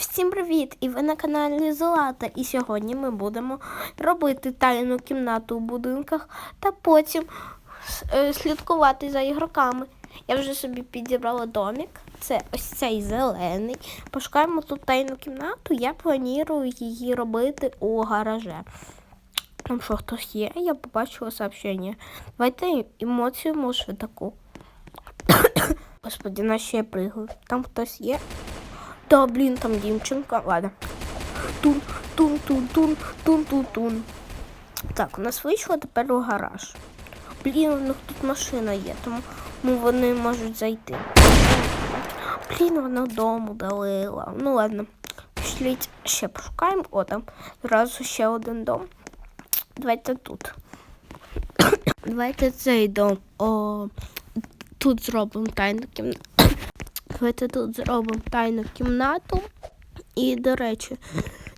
Всім привіт! І ви на каналі Золата. І сьогодні ми будемо робити тайну кімнату у будинках та потім е, слідкувати за ігроками. Я вже собі підібрала домик. Це ось цей зелений. Пошукаємо тут тайну кімнату. Я планую її робити у гараже. Там що хтось є, я побачила сообщення. Давайте емоцію може таку. Господи, на що я пригаю? Там хтось є. Да, блін, там дівчинка. Ладно. Тун, тун, тун, тун, тун, тун, тун. Так, у нас вийшло тепер у гараж. Блін, у них тут машина є, тому вони можуть зайти. Блін, вона дому далила. Ну ладно. Пішліть ще пошукаємо. О, там зразу ще один дом. Давайте тут. Давайте цей дом. О, тут зробимо тайну кімнату. Давайте тут зробимо тайну кімнату. І, до речі,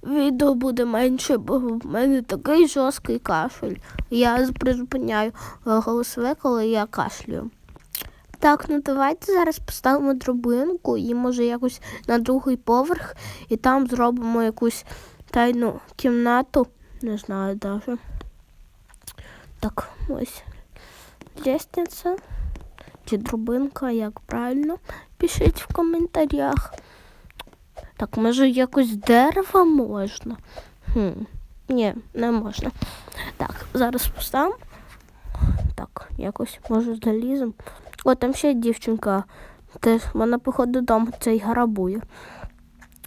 відео буде менше, бо в мене такий жорсткий кашель. Я призупиняю е, голосове, коли я кашлюю. Так, ну давайте зараз поставимо дробинку і може якось на другий поверх, і там зробимо якусь тайну кімнату. Не знаю навіть. Так, ось лестниця чи дробинка, як правильно. Пишіть в коментарях. Так, може якось дерева можна? Хм, Ні, не можна. Так, зараз поставимо. Так, якось може залізом. О, там ще дівчинка. Теж вона, походу, дома цей грабує.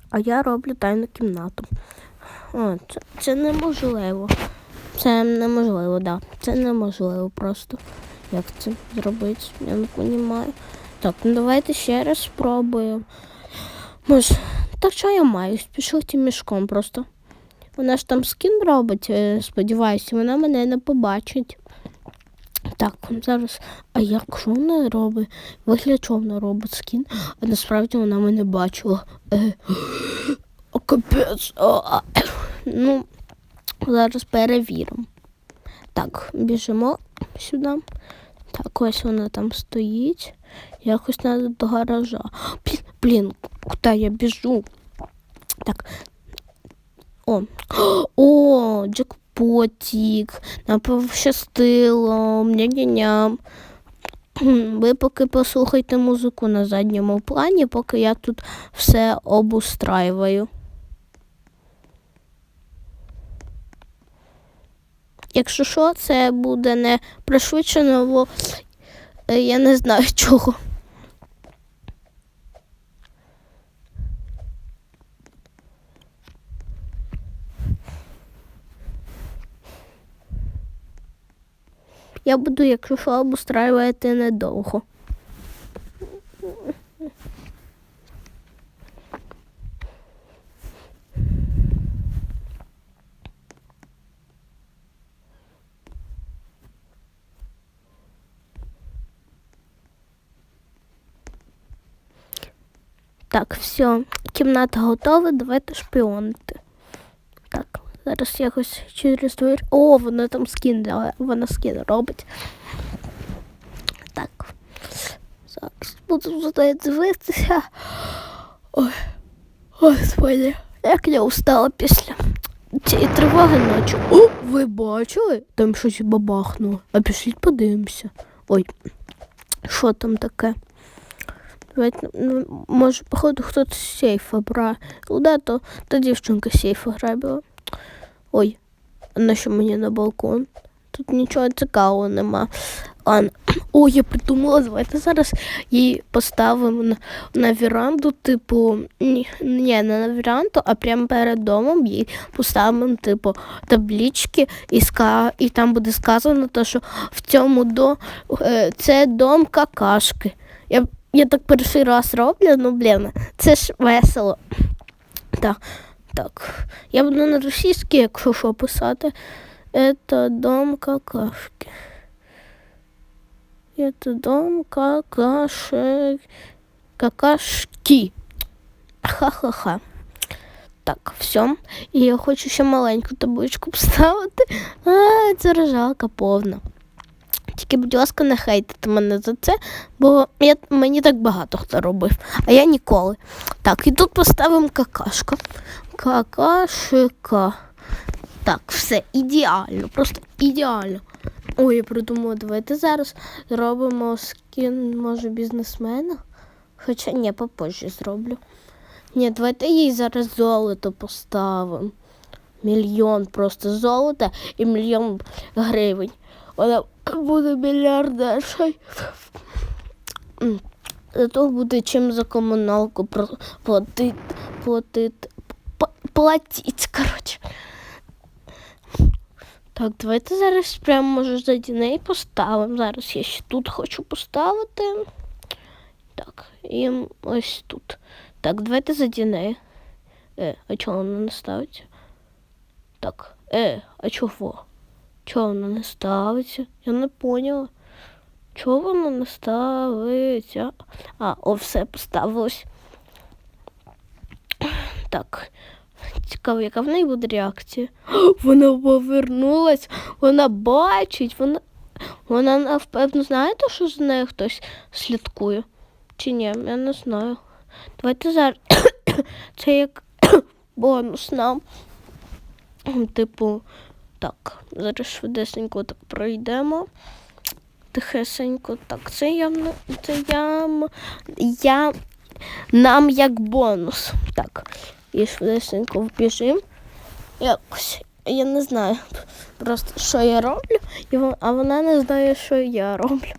А я роблю тайну кімнату. О, це, це неможливо. Це неможливо, так. Да. Це неможливо просто. Як це зробити? Я не розумію. Так, ну давайте ще раз спробуємо. Може, так що я маю? Пішлити мішком просто. Вона ж там скін робить, е, сподіваюся, вона мене не побачить. Так, зараз. А як що вона робить? Вигляд, що вона робить скін, а насправді вона мене бачила. Е, о, капець. О, а, ну, зараз перевіримо. Так, біжимо сюди. Так, ось вона там стоїть. Якось треба до гаража. Блін, блін, куди я біжу? Так. О, о, джекпотік. Нам пощастило. Ням-ням. Ви поки послухайте музику на задньому плані, поки я тут все обустраюваю. Якщо що, це буде не пришвидшено, бо е, я не знаю чого. Я буду, якщо що, обустраювати недовго. Так, все, кімната готова, давайте шпіонити. Так, зараз якось через двері. О, вона там скін вона скін робить. Так. Зараз буду туди дивитися. Ой, господи, як я устала після цієї тривоги ночі. О, ви бачили? Там щось бабахнуло. А пішліть подивимося. Ой, що там таке? Ну, може, походу, хтось з сейфа брав. Ну, да, то, то дівчинка з сейфа грабила. Ой, на що мені на балкон? Тут нічого цікавого нема. Ладно. О, я придумала, давайте зараз її поставимо на, на віранду, типу, ні, не на віранду, а прямо перед домом їй поставимо, типу, таблічки і, ска, і там буде сказано, то, що в цьому до, е, це дом какашки. Я, я так перший раз роблю, ну блін, це ж весело. Так, так. Я буду на російській, якщо що писати. Это дом какашки. Это дом какашек. Какашки. Ха-ха-ха. Так, все. І я хочу ще маленьку табличку поставити. А, це ржалка повна. Тільки, будь ласка, не хейтите мене за це, бо я, мені так багато хто робив, а я ніколи. Так, і тут поставимо какашка. Какашика. Так, все ідеально, просто ідеально. Ой, я придумала, давайте зараз зробимо скін, може, бізнесмена. Хоча ні, попозже зроблю. Ні, давайте їй зараз золото поставимо. Мільйон просто золота і мільйон гривень. Вона буде мільярдершою. Зато буде чим за комуналку платити, платити, платити, коротше. Так, давайте зараз прямо може за неї поставимо. Зараз я ще тут хочу поставити. Так, і ось тут. Так, давайте за неї. Е, а чого вона не ставиться? Так, е, а чого? Чого вона не ставиться? Я не поняла. Чого воно не ставиться? А, о, все поставилось. Так. Цікаво, яка в неї буде реакція. Вона повернулась, вона бачить, вона. Вона напевно знаєте, що з нею хтось слідкує? Чи ні, я не знаю. Давайте зараз. Це як бонус нам. Типу, так, зараз швидесенько так пройдемо. Тихесенько. Так, це я, це я, я нам як бонус. Так, і швидесенько вбіжим. Якось, я не знаю просто, що я роблю, а вона не знає, що я роблю.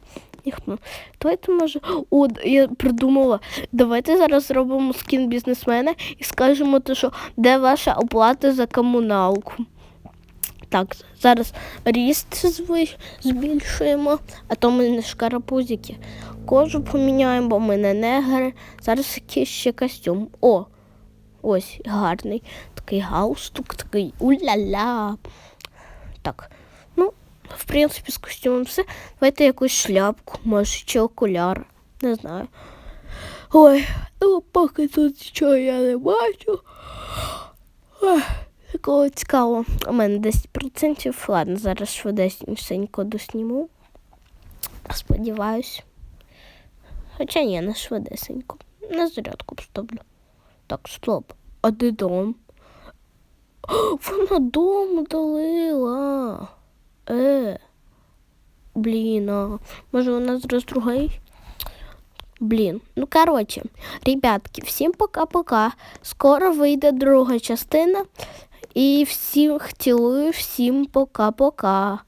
Ну, Давайте може. О, я придумала. Давайте зараз зробимо скін бізнесмена і скажемо, що де ваша оплата за комуналку. Так, зараз ріст збільшуємо, а то ми не шкарапузики. Кожу поміняємо, бо ми не негри. Зараз ще костюм. О! Ось гарний. Такий галстук, такий уля-ля. Так. Ну, в принципі, з костюмом все. Давайте якусь шляпку, може, чи окуляр. Не знаю. Ой, ну поки тут нічого я не бачу. Ой, такого цікавого. У мене 10%. Ладно, зараз швидесенько досніму. Сподіваюсь. Хоча ні, не швидесенько. На зарядку поставлю. Так, стоп. А де дом? Вона дом удалила. Е. Блін, а може вона зараз другий? Блін, ну коротше, ребятки, всім пока-пока. Скоро вийде друга частина. І всім цілую, всім пока-пока.